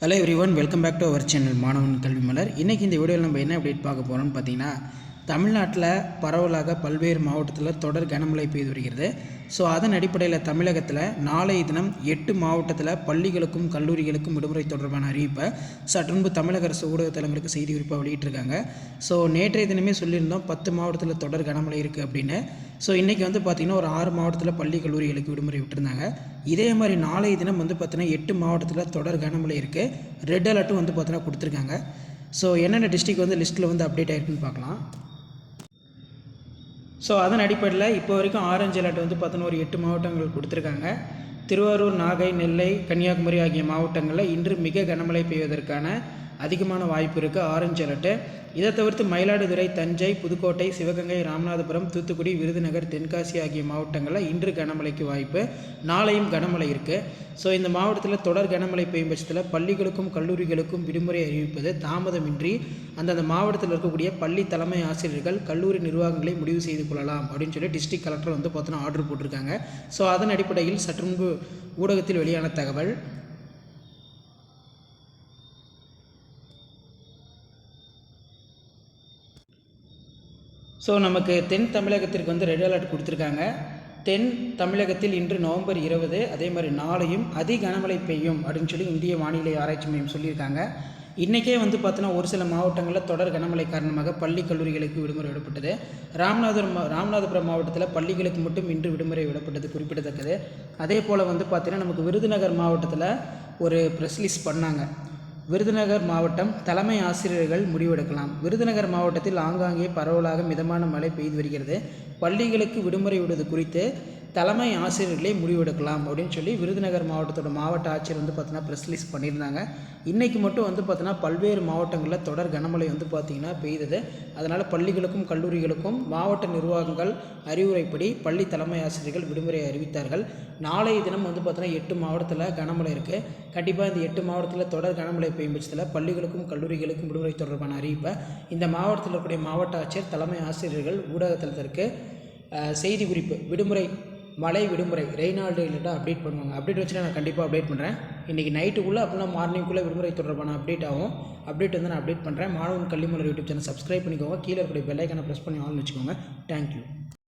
Hello everyone welcome back to our channel மாணவன் கல்வி மலர் இன்றைக்கி இந்த வீடியோவில் நம்ம என்ன அப்டேட் பார்க்க போகிறோம்னு பார்த்தீங்கன்னா தமிழ்நாட்டில் பரவலாக பல்வேறு மாவட்டத்தில் தொடர் கனமழை பெய்து வருகிறது. ஸோ அதன் அடிப்படையில் தமிழகத்தில் நாளைய தினம் எட்டு மாவட்டத்தில் பள்ளிகளுக்கும் கல்லூரிகளுக்கும் விடுமுறை தொடர்பான அறிவிப்பை சற்றுன்பு தமிழக அரசு ஊடகத்தலங்களுக்கு செய்தி குறிப்பாக வெளியிட்டிருக்காங்க. ஸோ நேற்றைய தினமே சொல்லியிருந்தோம் பத்து மாவட்டத்தில் தொடர் கனமழை இருக்குது அப்படின்னு. ஸோ இன்றைக்கி வந்து பார்த்திங்கன்னா ஒரு ஆறு மாவட்டத்தில் பள்ளி கல்லூரிகளுக்கு விடுமுறை விட்டுருந்தாங்க. இதே மாதிரி நாளைய தினம் வந்து பார்த்திங்கன்னா எட்டு மாவட்டத்தில் தொடர் கனமழை இருக்குது ரெட் அலர்ட்டும் வந்து பார்த்திங்கன்னா கொடுத்துருக்காங்க. ஸோ என்னென்ன டிஸ்ட்ரிக் வந்து லிஸ்ட்டில் வந்து அப்டேட் ஆகிருக்குன்னு பார்க்கலாம் ஸோ அதன் அடிப்படையில் இப்போ வரைக்கும் ஆரஞ்சு அலர்ட் வந்து பார்த்தோன்னா ஒரு எட்டு மாவட்டங்கள் கொடுத்துருக்காங்க. திருவாரூர் நாகை நெல்லை கன்னியாகுமரி ஆகிய மாவட்டங்களில் இன்று மிக கனமழை பெய்வதற்கான அதிகமான வாய்ப்பு இருக்குது ஆரஞ்சு அலர்ட்டு. இதை தவிர்த்து மயிலாடுதுறை தஞ்சை புதுக்கோட்டை சிவகங்கை ராமநாதபுரம் தூத்துக்குடி விருதுநகர் தென்காசி ஆகிய மாவட்டங்களில் இன்று கனமழைக்கு வாய்ப்பு. நாளையும் கனமழை இருக்குது ஸோ இந்த மாவட்டத்தில் தொடர் கனமழை பெய்யும் பட்சத்தில் பள்ளிகளுக்கும் கல்லூரிகளுக்கும் விடுமுறை அறிவிப்பது தாமதமின்றி அந்தந்த மாவட்டத்தில் இருக்கக்கூடிய பள்ளி தலைமை ஆசிரியர்கள் கல்லூரி நிர்வாகங்களை முடிவு செய்து கொள்ளலாம் அப்படின்னு சொல்லி டிஸ்ட்ரிக்ட் கலெக்டர் வந்து பார்த்தோன்னா ஆர்டர் போட்டிருக்காங்க. ஸோ அதன் அடிப்படையில் சற்று முன்பு ஊடகத்தில் வெளியான தகவல் ஸோ நமக்கு தென் தமிழகத்திற்கு வந்து ரெட் அலர்ட் கொடுத்துருக்காங்க. தென் தமிழகத்தில் இன்று நவம்பர் இருபது அதே மாதிரி நாளையும் அதி கனமழை பெய்யும் அப்படின்னு சொல்லி இந்திய வானிலை ஆராய்ச்சி மையம் சொல்லியிருக்காங்க. இன்றைக்கே வந்து பார்த்தோன்னா ஒரு சில மாவட்டங்களில் தொடர் கனமழை காரணமாக பள்ளி கல்லூரிகளுக்கு விடுமுறை விடப்பட்டது. ராமநாதபுரம் மா- ராமநாதபுரம் மாவட்டத்தில் பள்ளிகளுக்கு மட்டும் இன்று விடுமுறை விடப்பட்டது குறிப்பிடத்தக்கது. அதே போல் வந்து பார்த்திங்கன்னா நமக்கு விருதுநகர் மாவட்டத்தில் ஒரு ப்ரெஸ் லிஸ்ட் பண்ணாங்க. விருதுநகர் மாவட்டம் தலைமை ஆசிரியர்கள் முடிவெடுக்கலாம். விருதுநகர் மாவட்டத்தில் ஆங்காங்கே பரவலாக மிதமான மழை பெய்து வருகிறது. பள்ளிகளுக்கு விடுமுறை விடுவது குறித்து தலைமை ஆசிரியர்களே முடிவெடுக்கலாம் அப்படின்னு சொல்லி விருதுநகர் மாவட்டத்தோட மாவட்ட ஆட்சியர் வந்து பார்த்தீங்கன்னா ப்ரெஸ் ரிலீஸ் பண்ணியிருந்தாங்க. இன்றைக்கி மட்டும் வந்து பார்த்தீங்கன்னா பல்வேறு மாவட்டங்களில் தொடர் கனமழை வந்து பார்த்திங்கன்னா பெய்தது. அதனால் பள்ளிகளுக்கும் கல்லூரிகளுக்கும் மாவட்ட நிர்வாகங்கள் அறிவுரைப்படி பள்ளி தலைமை ஆசிரியர்கள் விடுமுறை அறிவித்தார்கள். நாளைய தினம் வந்து பார்த்தீங்கன்னா எட்டு மாவட்டத்தில் கனமழை இருக்குது கண்டிப்பாக இந்த எட்டு மாவட்டத்தில் தொடர் கனமழை பெய்யும் பட்சத்தில் பள்ளிகளுக்கும் கல்லூரிகளுக்கும் விடுமுறை தொடர்பான அறிவிப்பை இந்த மாவட்டத்தில் இருக்கக்கூடிய மாவட்ட ஆட்சியர் தலைமை ஆசிரியர்கள் ஊடகத்தில் அஹ், செய்தி குறிப்பு விடுமுறை மழை விடுமுறை ரெய்னால்டு இல்லைட்டா அப்டேட் பண்ணுவாங்க. அப்டேட் வச்சு நான் கண்டிப்பாக அப்டேட் பண்ணுறேன் இன்றைக்கி நைட்டுக்குள்ளே அப்படின்னா மார்னிங்குள்ளே விடுமுறை தொடர்பான அப்டேட் ஆகும். அப்டேட் வந்து நான் அப்டேட் பண்ணுறேன் மாணவன் கல்விமலர் யூடியூப் சேனல் சப்ஸ்கிரைப் பண்ணிக்கோங்க. கீழே இருக்கக்கூடிய பெல்லைக்கான ப்ரெஸ் பண்ணி ஆன் வச்சுக்கோங்க. தேங்க்யூ